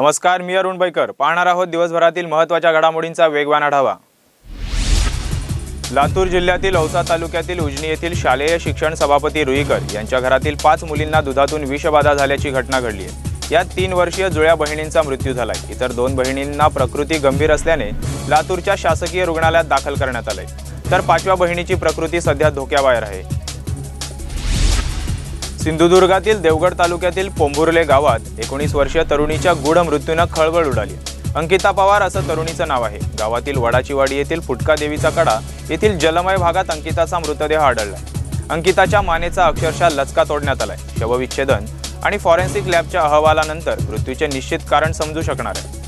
नमस्कार मी अरुण बैकर. पाहणार आहोत दिवसभरातील महत्त्वाच्या घडामोडींचा वेगवान आढावा. लातूर जिल्ह्यातील औसा तालुक्यातील उजनी येथील शालेय शिक्षण सभापती रुईकर यांच्या घरातील पाच मुलींना दुधातून विषबाधा झाल्याची घटना घडली आहे. यात तीन वर्षीय जुळ्या बहिणींचा मृत्यू झालाय. इतर दोन बहिणींना प्रकृती गंभीर असल्याने लातूरच्या शासकीय रुग्णालयात दाखल करण्यात आलंय. तर पाचव्या बहिणीची प्रकृती सध्या धोक्याबाहेर आहे. सिंधुदुर्गातील देवगड तालुक्यातील पोंभुर्ले गावात एकोणीस वर्षीय तरुणीच्या गूढ मृत्यूनं खळबळ उडाली. अंकिता पवार असं तरुणीचं नाव आहे. गावातील वडाचीवाडी येथील फुटका देवीचा कडा येथील जलमय भागात अंकिताचा मृतदेह आढळला. अंकिताच्या मानेचा अक्षरशः लचका तोडण्यात आलाय. शवविच्छेदन आणि फॉरेन्सिक लॅबच्या अहवालानंतर मृत्यूचे निश्चित कारण समजू शकणार आहे.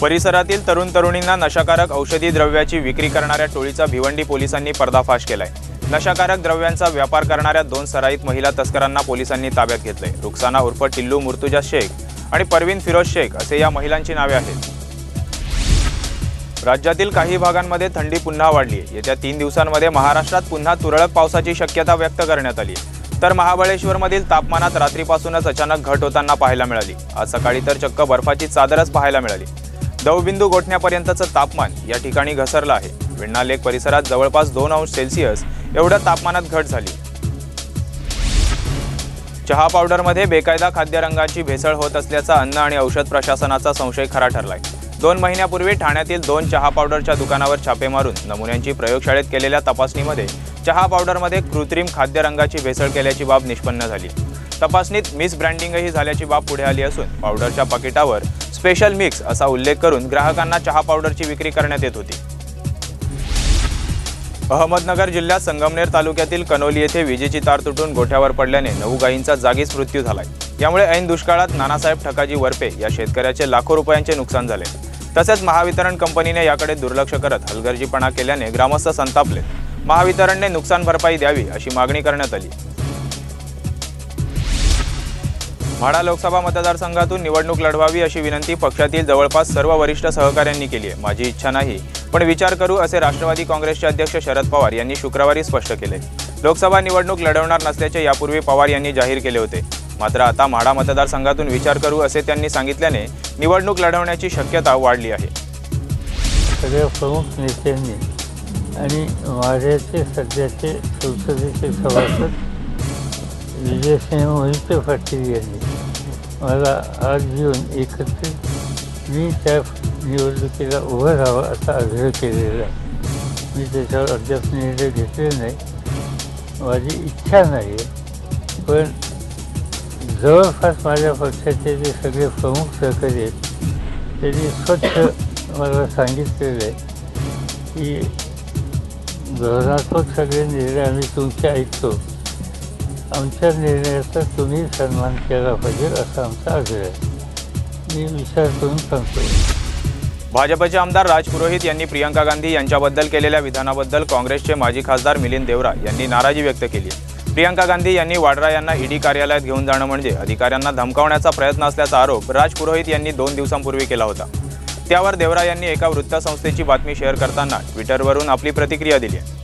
परिसरातील तरुण तरुणींना नशाकारक औषधी द्रव्याची विक्री करणाऱ्या टोळीचा भिवंडी पोलिसांनी पर्दाफाश केलाय. नशाकारक द्रव्यांचा व्यापार करणाऱ्या दोन सराईत महिला तस्करांना पोलिसांनी ताब्यात घेतलंय. रुक्साना उर्फ टिल्लू मुर्तुजा शेख आणि परवीन फिरोज शेख असे या महिलांची नावे आहेत. राज्यातील काही भागांमध्ये थंडी पुन्हा वाढली आहे येत्या तीन दिवसांमध्ये महाराष्ट्रात पुन्हा तुरळक पावसाची शक्यता व्यक्त करण्यात आली आहे तर महाबळेश्वरमधील तापमानात रात्रीपासूनच अचानक घट होताना पाहायला मिळाली. आज सकाळी तर चक्क बर्फाची चादरच पाहायला मिळाली. दवबिंदू गोठण्यापर्यंतचं तापमान या ठिकाणी घसरलं आहे. विण्णा लेक परिसरात जवळपास दोन अंश सेल्सिअस एवढ्या तापमानात घट झाली. चहा पावडरमध्ये बेकायदा खाद्यरंगाची भेसळ होत असल्याचा अन्न आणि औषध प्रशासनाचा संशय खरा ठरलाय. दोन महिन्यापूर्वी ठाण्यातील दोन चहा पावडरच्या दुकानावर छापे मारून नमुन्यांची प्रयोगशाळेत केलेल्या तपासणीमध्ये चहा पावडरमध्ये कृत्रिम खाद्यरंगाची भेसळ केल्याची बाब निष्पन्न झाली. तपासणीत मिस ब्रँडिंगही झाल्याची बाब पुढे आली असून पावडरच्या पाकिटावर स्पेशल मिक्स असा उल्लेख करून ग्राहकांना चहा पावडरची विक्री करण्यात येत होती. अहमदनगर जिल्ह्यात संगमनेर तालुक्यातील कनोली येथे विजेची तार तुटून गोठ्यावर पडल्याने नऊ गायींचा जागीच मृत्यू झालाय. यामुळे ऐन दुष्काळात नानासाहेब ठकाजी वरपे या शेतकऱ्याचे लाखो रुपयांचे नुकसान झाले. तसेच महावितरण कंपनीने याकडे दुर्लक्ष करत हलगर्जीपणा केल्याने ग्रामस्थ संतापले महावितरणने नुकसान भरपाई द्यावी अशी मागणी करण्यात आली. म्हाडा लोकसभा मतदारसंघातून निवडणूक लढवावी अशी विनंती पक्षातील जवळपास सर्व वरिष्ठ सहकाऱ्यांनी केली आहे. माझी इच्छा नाही पण विचार करू असे राष्ट्रवादी काँग्रेसचे अध्यक्ष शरद पवार यांनी शुक्रवारी स्पष्ट केले. लोकसभा निवडणूक लढवणार नसल्याचे यापूर्वी पवार यांनी जाहीर केले होते. मात्र आता म्हाडा मतदारसंघातून विचार करू असे त्यांनी सांगितल्याने निवडणूक लढवण्याची शक्यता वाढली आहे. सगळ्या प्रमुख नेत्यांनी आणि माझ्याचे सध्याचे संसदेचे सभासद विजयसिंह मोहिते पाटील यांनी मला आज येऊन एकत्रित मी त्या निवडणुकीला उभं राहावं असा आग्रह केलेला आहे. मी त्याच्यावर अद्याप निर्णय घेतलेला नाही. माझी इच्छा नाही आहे पण जवळपास माझ्या पक्षाचे जे सगळे प्रमुख सहकारी आहेत त्यांनी स्वच्छ मला सांगितलेलं आहे की धोरणात्मक सगळे निर्णय आम्ही तुमचे ऐकतो. आमच्या निर्णयाचा तुम्ही सन्मान केला पाहिजे असा आमचा आग्रह आहे मी विचार करून सांगतो भाजपचे आमदार राज पुरोहित यांनी प्रियंका गांधी यांच्याबद्दल केलेल्या विधानाबद्दल काँग्रेसचे माजी खासदार मिलिंद देवरा यांनी नाराजी व्यक्त केली प्रियंका गांधी यांनी वाड्रा यांना ईडी कार्यालयात घेऊन जाणं म्हणजे अधिकाऱ्यांना धमकावण्याचा प्रयत्न असल्याचा आरोप राज पुरोहित यांनी दोन दिवसांपूर्वी केला होता त्यावर देवरा यांनी एका वृत्तसंस्थेची बातमी शेअर करताना ट्विटरवरून आपली प्रतिक्रिया दिली आहे